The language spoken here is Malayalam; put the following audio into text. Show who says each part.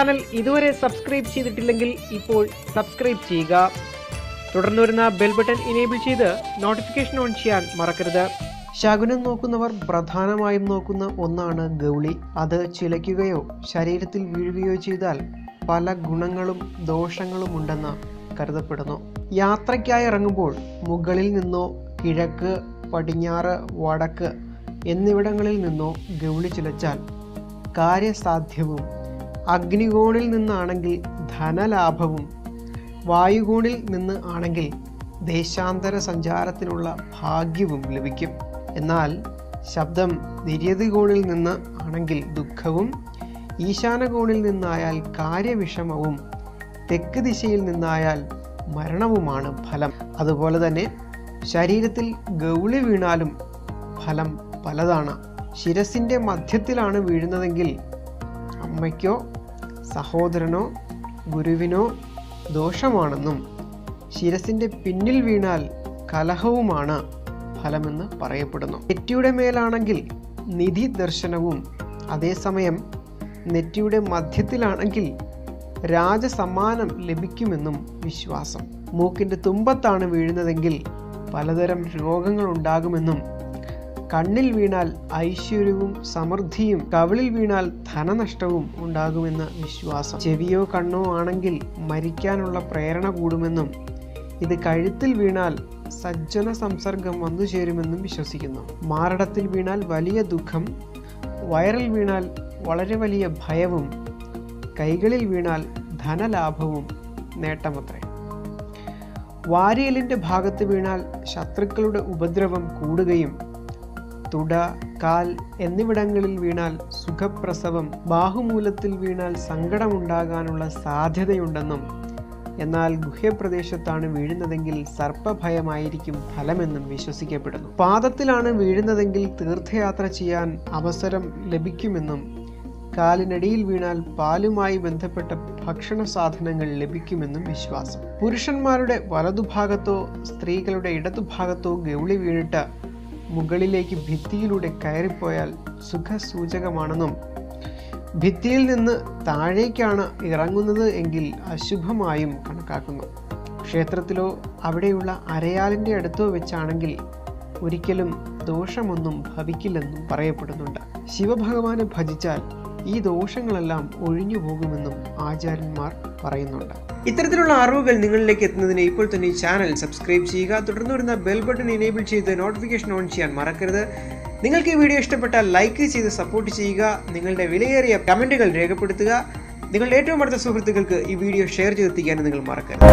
Speaker 1: ചാനൽ ഇതുവരെ സബ്സ്ക്രൈബ് ചെയ്തിട്ടില്ലെങ്കിൽ ഇപ്പോൾ സബ്സ്ക്രൈബ് ചെയ്യുക. തുടർന്ന് വരുന്ന ബെൽ ബട്ടൺ ഇനേബിൾ ചെയ്ത് നോട്ടിഫിക്കേഷൻ ഓൺ ചെയ്യാൻ മറക്കരുത്. ശകുനം നോക്കുന്നവർ പ്രധാനമായും നോക്കുന്ന ഒന്നാണ് ഗൗളി. അത് ചിലയ്ക്കുകയോ ശരീരത്തിൽ വീഴുകയോ ചെയ്താൽ പല ഗുണങ്ങളും ദോഷങ്ങളും ഉണ്ടെന്ന് കരുതപ്പെടുന്നു. യാത്രയ്ക്കായി ഇറങ്ങുമ്പോൾ മുകളിൽ നിന്നോ കിഴക്ക് പടിഞ്ഞാറ് വടക്ക് എന്നിവിടങ്ങളിൽ നിന്നോ ഗൗളി ചിലച്ചാൽ കാര്യസാധ്യവും അഗ്നികോണിൽ നിന്നാണെങ്കിൽ ധനലാഭവും വായുകോണിൽ നിന്ന് ആണെങ്കിൽ ദേശാന്തര സഞ്ചാരത്തിനുള്ള ഭാഗ്യവും ലഭിക്കും. എന്നാൽ ശബ്ദം നിര്യതികോണിൽ നിന്ന് ആണെങ്കിൽ ദുഃഖവും ഈശാനകോണിൽ നിന്നായാൽ കാര്യവിഷമവും തെക്ക് ദിശയിൽ നിന്നായാൽ മരണവുമാണ് ഫലം. അതുപോലെ തന്നെ ശരീരത്തിൽ ഗൗളി വീണാലും ഫലം പലതാണ്. ശിരസിന്റെ മധ്യത്തിലാണ് വീഴുന്നതെങ്കിൽ അമ്മയ്ക്കോ സഹോദരനോ ഗുരുവിനോ ദോഷമാണെന്നും ശിരസിന്റെ പിന്നിൽ വീണാൽ കലഹവുമാണ് ഫലമെന്ന് പറയപ്പെടുന്നു. നെറ്റിയുടെ മേലാണെങ്കിൽ നിധി ദർശനവും അതേസമയം നെറ്റിയുടെ മധ്യത്തിലാണെങ്കിൽ രാജസമ്മാനം ലഭിക്കുമെന്നും വിശ്വാസം. മൂക്കിന്റെ തുമ്പത്താണ് വീഴുന്നതെങ്കിൽ പലതരം രോഗങ്ങൾ ഉണ്ടാകുമെന്നും കണ്ണിൽ വീണാൽ ഐശ്വര്യവും സമൃദ്ധിയും കവിളിൽ വീണാൽ ധനനഷ്ടവും ഉണ്ടാകുമെന്ന വിശ്വാസം. ചെവിയോ കണ്ണോ ആണെങ്കിൽ മരിക്കാനുള്ള പ്രേരണ കൂടുമെന്നും ഇത് കഴുത്തിൽ വീണാൽ സജ്ജന സംസർഗം വന്നു ചേരുമെന്നും വിശ്വസിക്കുന്നു. മാരടത്തിൽ വീണാൽ വലിയ ദുഃഖം വയറിൽ വീണാൽ വളരെ വലിയ ഭയവും കൈകളിൽ വീണാൽ ധനലാഭവും നേട്ടമത്രേ. വാരിയലിന്റെ ഭാഗത്ത് വീണാൽ ശത്രുക്കളുടെ ഉപദ്രവം കൂടുകയും തുട കാൽ എന്നിവിടങ്ങളിൽ വീണാൽ സുഖപ്രസവം ബാഹുമൂലത്തിൽ വീണാൽ സങ്കടമുണ്ടാകാനുള്ള സാധ്യതയുണ്ടെന്നും എന്നാൽ ഗുഹ്യപ്രദേശത്താണ് വീഴുന്നതെങ്കിൽ സർപ്പഭയമായിരിക്കും ഫലമെന്നും വിശ്വസിക്കപ്പെടുന്നു. പാദത്തിലാണ് വീഴുന്നതെങ്കിൽ തീർത്ഥയാത്ര ചെയ്യാൻ അവസരം ലഭിക്കുമെന്നും കാലിനടിയിൽ വീണാൽ പാലുമായി ബന്ധപ്പെട്ട ഭക്ഷണ സാധനങ്ങൾ ലഭിക്കുമെന്നും വിശ്വാസം. പുരുഷന്മാരുടെ വലതുഭാഗത്തോ സ്ത്രീകളുടെ ഇടതുഭാഗത്തോ ഗൗളി വീണിട്ട് മുകളിലേക്ക് ഭിത്തിയിലൂടെ കയറിപ്പോയാൽ സുഖസൂചകമാണെന്നും ഭിത്തിയിൽ നിന്ന് താഴേക്കാണ് ഇറങ്ങുന്നത് എങ്കിൽ അശുഭമായും കണക്കാക്കുന്നു. ക്ഷേത്രത്തിലോ അവിടെയുള്ള അരയാലിന്റെ അടുത്തോ വെച്ചാണെങ്കിൽ ഒരിക്കലും ദോഷമൊന്നും ഭവിക്കില്ലെന്നും പറയപ്പെടുന്നുണ്ട്. ശിവഭഗവാനെ ഭജിച്ചാൽ ഈ ദോഷങ്ങളെല്ലാം ഒഴിഞ്ഞു പോകുമെന്നും ആചാര്യന്മാർ പറയുന്നുണ്ട്. ഇത്തരത്തിലുള്ള അറിവുകൾ നിങ്ങളിലേക്ക് എത്തുന്നതിന് ഇപ്പോൾ തന്നെ ഈ ചാനൽ സബ്സ്ക്രൈബ് ചെയ്യുക. തുടർന്ന് വരുന്ന ബെൽ ബട്ടൺ എനേബിൾ ചെയ്ത് നോട്ടിഫിക്കേഷൻ ഓൺ ചെയ്യാൻ മറക്കരുത്. നിങ്ങൾക്ക് ഈ വീഡിയോ ഇഷ്ടപ്പെട്ടാൽ ലൈക്ക് ചെയ്ത് സപ്പോർട്ട് ചെയ്യുക. നിങ്ങളുടെ വിലയേറിയ കമന്റുകൾ രേഖപ്പെടുത്തുക. നിങ്ങളുടെ ഏറ്റവും അടുത്ത സുഹൃത്തുക്കൾക്ക് ഈ വീഡിയോ ഷെയർ ചെയ്തെത്തിക്കാനും നിങ്ങൾ മറക്കരുത്.